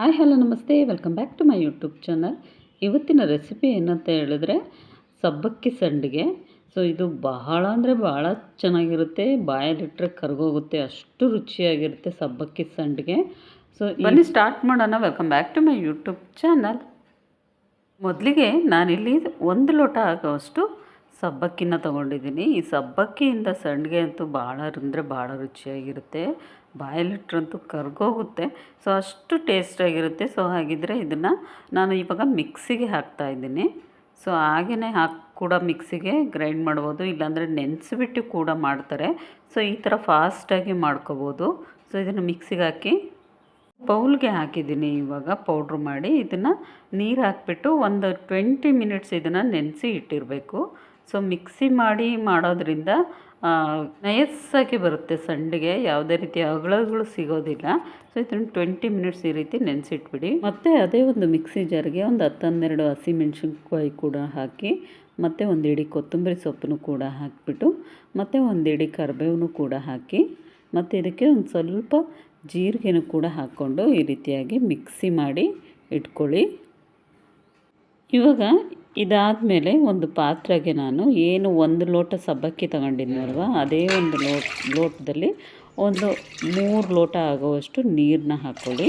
Hi, hello, ನಮಸ್ತೆ. Welcome back to my YouTube channel ಇವತ್ತಿನ recipe ಏನಂತ ಹೇಳಿದ್ರೆ, ಸಬ್ಬಕ್ಕಿ ಸಂಡಿಗೆ. ಸೊ ಇದು ಬಹಳ ಅಂದರೆ ಬಹಳ ಚೆನ್ನಾಗಿರುತ್ತೆ. ಬಾಯಲ್ಲಿಟ್ಟರೆ ಕರ್ಗೋಗುತ್ತೆ. ಅಷ್ಟು ರುಚಿಯಾಗಿರುತ್ತೆ ಸಬ್ಬಕ್ಕಿ ಸಂಡಿಗೆ. ಸೊ ಬನ್ನಿ ಸ್ಟಾರ್ಟ್ ಮಾಡೋಣ. Welcome back to my YouTube channel ಮೊದಲಿಗೆ ನಾನಿಲ್ಲಿ ಒಂದು ಲೋಟ ಆಗೋವಷ್ಟು ಸಬ್ಬಕ್ಕಿನ ತೊಗೊಂಡಿದ್ದೀನಿ. ಈ ಸಬ್ಬಕ್ಕಿಯಿಂದ ಸಂಡಿಗೆ ಅಂತೂ ಭಾಳ ಅಂದರೆ ಭಾಳ ರುಚಿಯಾಗಿರುತ್ತೆ. ಬಾಯಲ್ಲಿಟ್ರಂತೂ ಕರ್ಗೋಗುತ್ತೆ. ಸೊ ಅಷ್ಟು ಟೇಸ್ಟಾಗಿರುತ್ತೆ. ಸೊ ಹಾಗಿದ್ರೆ ಇದನ್ನು ನಾನು ಇವಾಗ ಮಿಕ್ಸಿಗೆ ಹಾಕ್ತಾ ಇದ್ದೀನಿ. ಸೊ ಹಾಗೆಯೇ ಹಾಕಿ, ಕೂಡ ಮಿಕ್ಸಿಗೆ ಗ್ರೈಂಡ್ ಮಾಡ್ಬೋದು. ಇಲ್ಲಾಂದರೆ ನೆನೆಸಿಬಿಟ್ಟು ಕೂಡ ಮಾಡ್ತಾರೆ. ಸೊ ಈ ಥರ ಫಾಸ್ಟಾಗಿ ಮಾಡ್ಕೋಬೋದು. ಸೊ ಇದನ್ನು ಮಿಕ್ಸಿಗೆ ಹಾಕಿ ಬೌಲ್ಗೆ ಹಾಕಿದ್ದೀನಿ ಇವಾಗ ಪೌಡ್ರ್ ಮಾಡಿ. ಇದನ್ನು ನೀರು ಹಾಕಿಬಿಟ್ಟು ಒಂದು ಟ್ವೆಂಟಿ ಮಿನಿಟ್ಸ್ ಇದನ್ನು ನೆನೆಸಿ ಇಟ್ಟಿರಬೇಕು. ಸೊ ಮಿಕ್ಸಿ ಮಾಡಿ ಮಾಡೋದ್ರಿಂದ ನಯಸ್ಸಾಗಿ ಬರುತ್ತೆ ಸಂಡಿಗೆ, ಯಾವುದೇ ರೀತಿ ಅಗಳಗಳು ಸಿಗೋದಿಲ್ಲ. ಸೊ ಇದನ್ನು ಟ್ವೆಂಟಿ ಮಿನಿಟ್ಸ್ ಈ ರೀತಿ ನೆನೆಸಿಟ್ಬಿಡಿ. ಮತ್ತು ಅದೇ ಒಂದು ಮಿಕ್ಸಿ ಜಾರ್ಗೆ ಒಂದು ಹತ್ತು ಹನ್ನೆರಡು ಹಸಿಮೆಣ್ಸಿನ್ಕಾಯಿ ಕೂಡ ಹಾಕಿ, ಮತ್ತು ಒಂದು ಇಡೀ ಕೊತ್ತಂಬರಿ ಸೊಪ್ಪನ್ನು ಕೂಡ ಹಾಕಿಬಿಟ್ಟು, ಮತ್ತು ಒಂದು ಇಡೀ ಕೂಡ ಹಾಕಿ, ಮತ್ತು ಇದಕ್ಕೆ ಒಂದು ಸ್ವಲ್ಪ ಜೀರಿಗೆನೂ ಕೂಡ ಹಾಕ್ಕೊಂಡು ಈ ರೀತಿಯಾಗಿ ಮಿಕ್ಸಿ ಮಾಡಿ ಇಟ್ಕೊಳ್ಳಿ. ಇವಾಗ ಇದಾದಮೇಲೆ ಒಂದು ಪಾತ್ರೆಗೆ ನಾನು ಏನು ಒಂದು ಲೋಟ ಸಬ್ಬಕ್ಕಿ ತಗೊಂಡಿದ್ನಲ್ವ, ಅದೇ ಒಂದು ಲೋಟ, ಲೋಟದಲ್ಲಿ ಒಂದು ಮೂರು ಲೋಟ ಆಗೋವಷ್ಟು ನೀರನ್ನ ಹಾಕ್ಕೊಳ್ಳಿ.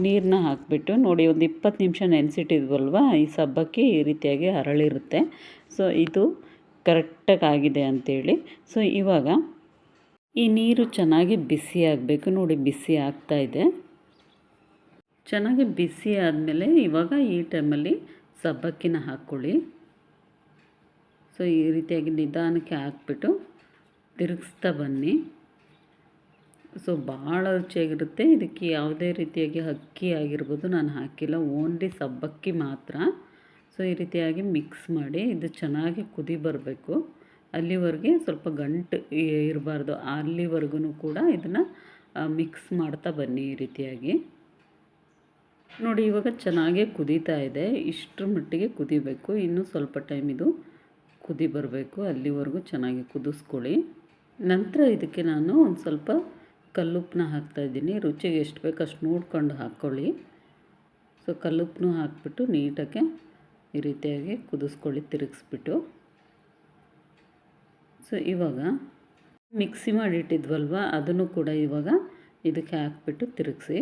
ನೀರನ್ನ ಹಾಕಿಬಿಟ್ಟು ನೋಡಿ, ಒಂದು ಇಪ್ಪತ್ತು ನಿಮಿಷ ನೆನೆಸಿಟ್ಟಿದ್ವಲ್ವ, ಈ ಸಬ್ಬಕ್ಕಿ ಈ ರೀತಿಯಾಗಿ ಅರಳಿರುತ್ತೆ. ಸೊ, ಇದು ಕರೆಕ್ಟಾಗಿ ಆಗಿದೆ ಅಂಥೇಳಿ ಸೊ, ಇವಾಗ ಈ ನೀರು ಚೆನ್ನಾಗಿ ಬಿಸಿ ಆಗಬೇಕು. ನೋಡಿ, ಬಿಸಿ ಆಗ್ತಾ ಇದೆ. ಚೆನ್ನಾಗಿ ಬಿಸಿ ಆದಮೇಲೆ ಇವಾಗ ಈ ಟೈಮಲ್ಲಿ ಸಬ್ಬಕ್ಕಿನ ಹಾಕ್ಕೊಳ್ಳಿ. ಸೊ, ಈ ರೀತಿಯಾಗಿ ನಿಧಾನಕ್ಕೆ ಹಾಕ್ಬಿಟ್ಟು ತಿರುಗಿಸ್ತಾ ಬನ್ನಿ. ಸೊ, ಭಾಳ ರುಚಿಯಾಗಿರುತ್ತೆ. ಇದಕ್ಕೆ ಯಾವುದೇ ರೀತಿಯಾಗಿ ಅಕ್ಕಿ ಆಗಿರ್ಬೋದು, ನಾನು ಹಾಕಿಲ್ಲ. ಓನ್ಲಿ ಸಬ್ಬಕ್ಕಿ ಮಾತ್ರ. ಸೊ, ಈ ರೀತಿಯಾಗಿ ಮಿಕ್ಸ್ ಮಾಡಿ ಇದು ಚೆನ್ನಾಗಿ ಕುದಿ ಬರಬೇಕು. ಅಲ್ಲಿವರೆಗೆ ಸ್ವಲ್ಪ ಗಂಟು ಇರಬಾರ್ದು. ಅಲ್ಲಿವರೆಗೂ ಕೂಡ ಇದನ್ನು ಮಿಕ್ಸ್ ಮಾಡ್ತಾ ಬನ್ನಿ ಈ ರೀತಿಯಾಗಿ. ನೋಡಿ, ಇವಾಗ ಚೆನ್ನಾಗೇ ಕುದೀತಾ ಇದೆ. ಇಷ್ಟರ ಮಟ್ಟಿಗೆ ಕುದಿಬೇಕು. ಇನ್ನೂ ಸ್ವಲ್ಪ ಟೈಮ್ ಇದು ಕುದಿ ಬರಬೇಕು. ಅಲ್ಲಿವರೆಗೂ ಚೆನ್ನಾಗಿ ಕುದಿಸ್ಕೊಳ್ಳಿ. ನಂತರ ಇದಕ್ಕೆ ನಾನು ಒಂದು ಸ್ವಲ್ಪ ಕಲ್ಲುಪ್ಪನ್ನ ಹಾಕ್ತಾಯಿದ್ದೀನಿ ರುಚಿಗೆ ಎಷ್ಟು ಬೇಕು ಅಷ್ಟು ನೋಡ್ಕೊಂಡು ಹಾಕ್ಕೊಳ್ಳಿ ಸೊ ಕಲ್ಲುಪ್ಪನ್ನು ಹಾಕ್ಬಿಟ್ಟು ನೀಟಾಗೆ ಈ ರೀತಿಯಾಗಿ ಕುದಿಸ್ಕೊಳ್ಳಿ, ತಿರುಗಿಸ್ಬಿಟ್ಟು. ಸೊ ಇವಾಗ ಮಿಕ್ಸಿ ಮಾಡಿಟ್ಟಿದ್ವಲ್ವ, ಅದನ್ನು ಕೂಡ ಇವಾಗ ಇದಕ್ಕೆ ಹಾಕ್ಬಿಟ್ಟು ತಿರುಗಿಸಿ.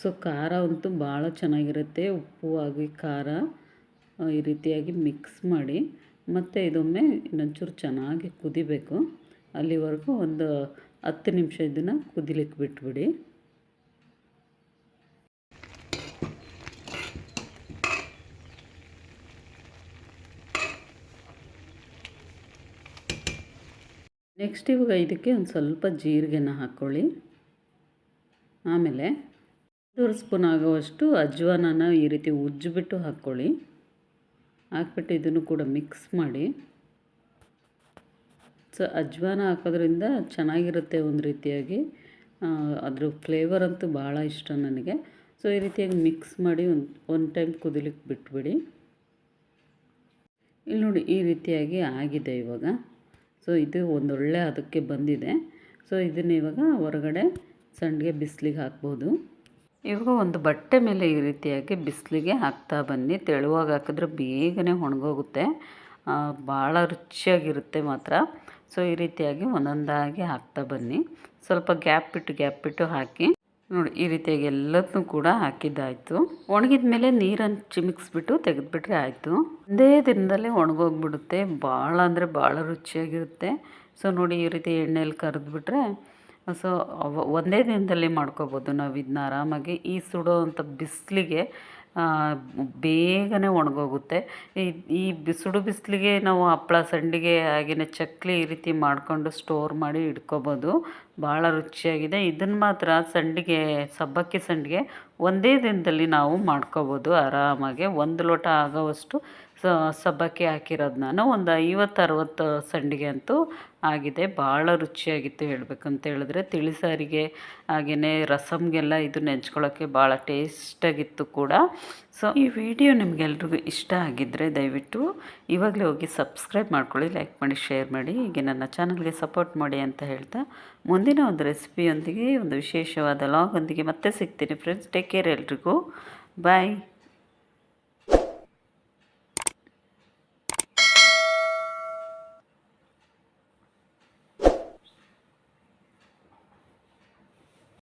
ಸೊ ಖಾರ ಅಂತೂ ಭಾಳ ಚೆನ್ನಾಗಿರುತ್ತೆ. ಉಪ್ಪು ಆಗಿ ಖಾರ ಈ ರೀತಿಯಾಗಿ ಮಿಕ್ಸ್ ಮಾಡಿ. ಮತ್ತು ಇದೊಮ್ಮೆ ಇನ್ನೊಂಚೂರು ಚೆನ್ನಾಗಿ ಕುದಿಬೇಕು. ಅಲ್ಲಿವರೆಗೂ ಒಂದು ಹತ್ತು ನಿಮಿಷ ಇದನ್ನು ಕುದಿಲಿಕ್ಕೆ ಬಿಟ್ಬಿಡಿ. ನೆಕ್ಸ್ಟ್ ಇವಾಗ ಇದಕ್ಕೆ ಒಂದು ಸ್ವಲ್ಪ ಜೀರಿಗೆನ ಹಾಕ್ಕೊಳ್ಳಿ ಆಮೇಲೆ ಮೂರು ಸ್ಪೂನ್ ಆಗುವಷ್ಟು ಅಜ್ವಾನನ ಈ ರೀತಿ ಉಜ್ಜಿಬಿಟ್ಟು ಹಾಕ್ಕೊಳ್ಳಿ. ಹಾಕ್ಬಿಟ್ಟು ಇದನ್ನು ಕೂಡ ಮಿಕ್ಸ್ ಮಾಡಿ. ಸೊ ಅಜ್ವಾನ ಹಾಕೋದ್ರಿಂದ ಚೆನ್ನಾಗಿರುತ್ತೆ ಒಂದು ರೀತಿಯಾಗಿ. ಅದ್ರ ಫ್ಲೇವರ್ ಅಂತೂ ಭಾಳ ಇಷ್ಟ ನನಗೆ. ಸೊ ಈ ರೀತಿಯಾಗಿ ಮಿಕ್ಸ್ ಮಾಡಿ ಒಂದು ಒನ್ ಟೈಮ್ ಕುದಿಲಿಕ್ಕೆ ಬಿಟ್ಬಿಡಿ. ಇಲ್ಲಿ ನೋಡಿ ಈ ರೀತಿಯಾಗಿ ಆಗಿದೆ ಇವಾಗ. ಸೊ ಇದು ಒಂದೊಳ್ಳೆ ಅದಕ್ಕೆ ಬಂದಿದೆ. ಸೊ ಇದನ್ನ ಇವಾಗ ಹೊರಗಡೆ ಸಂಡಿಗೆ ಬಿಸಿಲಿಗೆ ಹಾಕ್ಬೋದು. ಇವಾಗ ಒಂದು ಬಟ್ಟೆ ಮೇಲೆ ಈ ರೀತಿಯಾಗಿ ಬಿಸಿಲಿಗೆ ಹಾಕ್ತಾ ಬನ್ನಿ. ತೆಳುವಾಗಿ ಹಾಕಿದ್ರೆ ಬೇಗನೆ ಒಣಗೋಗುತ್ತೆ. ಭಾಳ ರುಚಿಯಾಗಿರುತ್ತೆ ಮಾತ್ರ. ಸೊ, ಈ ರೀತಿಯಾಗಿ ಒಂದೊಂದಾಗಿ ಹಾಕ್ತಾ ಬನ್ನಿ. ಸ್ವಲ್ಪ ಗ್ಯಾಪ್ ಬಿಟ್ಟು ಗ್ಯಾಪ್ ಬಿಟ್ಟು ಹಾಕಿ. ನೋಡಿ, ಈ ರೀತಿಯಾಗಿ ಎಲ್ಲದನ್ನೂ ಕೂಡ ಹಾಕಿದ್ದಾಯಿತು. ಒಣಗಿದ ಮೇಲೆ ನೀರನ್ನು ಚಿಮಿಕ್ಸ್ಬಿಟ್ಟು ತೆಗೆದುಬಿಟ್ರೆ ಆಯಿತು. ಒಂದೇ ದಿನದಲ್ಲಿ ಒಣಗೋಗ್ಬಿಡುತ್ತೆ. ಭಾಳ ಅಂದರೆ ಭಾಳ ರುಚಿಯಾಗಿರುತ್ತೆ. ಸೊ, ನೋಡಿ, ಈ ರೀತಿ ಎಣ್ಣೆಯಲ್ಲಿ ಕರೆದ್ಬಿಟ್ರೆ ಸೊ ಒಂದೇ ದಿನದಲ್ಲಿ ಮಾಡ್ಕೋಬೋದು. ನಾವು ಇದನ್ನ ಆರಾಮಾಗಿ ಈ ಸುಡೋವಂಥ ಬಿಸಿಲಿಗೆ ಬೇಗನೆ ಒಣಗೋಗುತ್ತೆ. ಈ ಈ ಸುಡು ಬಿಸಿಲಿಗೆ ನಾವು ಹಪ್ಪಳ ಸಂಡಿಗೆ ಆಗಿನ ಚಕ್ಕಲಿ ಈ ರೀತಿ ಮಾಡಿಕೊಂಡು ಸ್ಟೋರ್ ಮಾಡಿ ಇಟ್ಕೋಬೋದು. ಭಾಳ ರುಚಿಯಾಗಿದೆ. ಇದನ್ನು ಮಾತ್ರ ಸಂಡಿಗೆ, ಸಬ್ಬಕ್ಕಿ ಸಂಡಿಗೆ ಒಂದೇ ದಿನದಲ್ಲಿ ನಾವು ಮಾಡ್ಕೋಬೋದು ಆರಾಮಾಗಿ. ಒಂದು ಲೋಟ ಆಗೋವಷ್ಟು ಸಬ್ಬಕ್ಕಿ ಹಾಕಿರೋದು ನಾನು. ಒಂದು ಐವತ್ತು, ಅರವತ್ತು ಸಂಡಿಗೆ ಅಂತೂ ಆಗಿದೆ. ಭಾಳ ರುಚಿಯಾಗಿತ್ತು ಹೇಳ್ಬೇಕಂತ ಹೇಳಿದ್ರೆ. ತಿಳಿಸಾರಿಗೆ ಹಾಗೆಯೇ ರಸಮ್ಗೆಲ್ಲ ಇದು ನೆಂಚ್ಕೊಳ್ಳೋಕ್ಕೆ ಭಾಳ ಟೇಸ್ಟಾಗಿತ್ತು ಕೂಡ. ಸೊ, ಈ ವಿಡಿಯೋ ನಿಮಗೆಲ್ರಿಗೂ ಇಷ್ಟ ಆಗಿದ್ದರೆ ದಯವಿಟ್ಟು ಇವಾಗಲೇ ಹೋಗಿ ಸಬ್ಸ್ಕ್ರೈಬ್ ಮಾಡ್ಕೊಳ್ಳಿ, ಲೈಕ್ ಮಾಡಿ, ಶೇರ್ ಮಾಡಿ. ಹೀಗೆ ನನ್ನ ಚಾನಲ್ಗೆ ಸಪೋರ್ಟ್ ಮಾಡಿ ಅಂತ ಹೇಳ್ತಾ ಮುಂದಿನ ಮುಂದಿನ ಒಂದು ರೆಸಿಪಿಯೊಂದಿಗೆ ಒಂದು ವಿಶೇಷವಾದ ಲಾಗೊಂದಿಗೆ ಮತ್ತೆ ಸಿಗ್ತೀನಿ ಫ್ರೆಂಡ್ಸ್ ಟೇಕ್ ಕೇರ್ ಎಲ್ರಿಗೂ. ಬಾಯ್